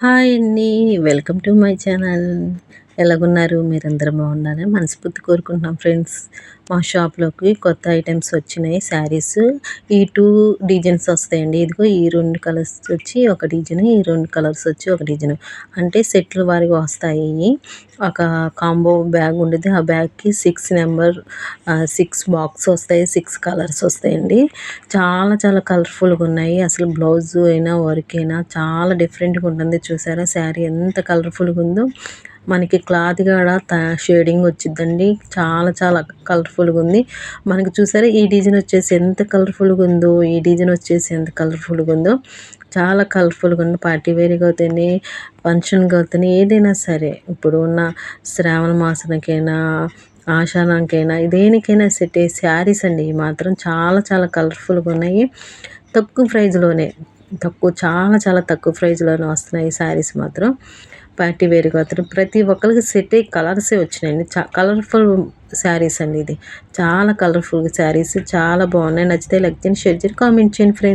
Hi అండి welcome to my channel ఎలాగున్నారు? మీరందరూ బాగున్నారని మనస్ఫూర్తి కోరుకుంటున్నాం ఫ్రెండ్స్. మా షాప్లోకి కొత్త ఐటమ్స్ వచ్చినాయి. శారీస్. ఈ టూ డిజైన్స్ వస్తాయండి. ఇదిగో ఈ రెండు కలర్స్ వచ్చి ఒక డిజైన్ ఈ రెండు కలర్స్ వచ్చి ఒక డిజైన్. అంటే సెట్లు వారిగా వస్తాయి. ఒక కాంబో బ్యాగ్ ఉండేది. ఆ బ్యాగ్కి సిక్స్ నెంబర్ సిక్స్ బాక్స్ వస్తాయి. సిక్స్ కలర్స్ వస్తాయండి. చాలా చాలా కలర్ఫుల్గా ఉన్నాయి. అసలు బ్లౌజ్ అయినా వర్క్ అయినా చాలా డిఫరెంట్గా ఉంటుంది. చూసారా? శారీ ఎంత కలర్ఫుల్గా ఉందో. మనకి క్లాత్ కూడా షేడింగ్ వచ్చిందండి చాలా చాలా కలర్ఫుల్గా ఉంది. మనకి చూసారా ఈ డిజైన్ వచ్చేసి ఎంత కలర్ఫుల్గా ఉందో ఈ డిజైన్ వచ్చేసి ఎంత కలర్ఫుల్గా ఉందో. చాలా కలర్ఫుల్గా ఉంది. పార్టీ వేర్గా అవుతాయి ఫంక్షన్గా అవుతాయి ఏదైనా సరే. ఇప్పుడు ఉన్న శ్రావణ మాసానికైనా ఆషాఢానికైనా దేనికైనా సెట్ శారీస్ అండి. మాత్రం చాలా చాలా కలర్ఫుల్గా ఉన్నాయి. తక్కువ ప్రైజ్లోనే తక్కువ చాలా చాలా తక్కువ ప్రైజ్లోనే వస్తున్నాయి శారీస్ మాత్రం. పార్టీ వేర్ అతను ప్రతి ఒక్కరికి సెట్ అయ్యి కలర్సే వచ్చినాయండి చా కలర్ఫుల్ శారీస్ అండి ఇది. చాలా కలర్ఫుల్ శారీస్ చాలా బాగున్నాయి. నచ్చితే లైక్ చేయండి షేర్ చేయండి కామెంట్ చేయండి ఫ్రెండ్స్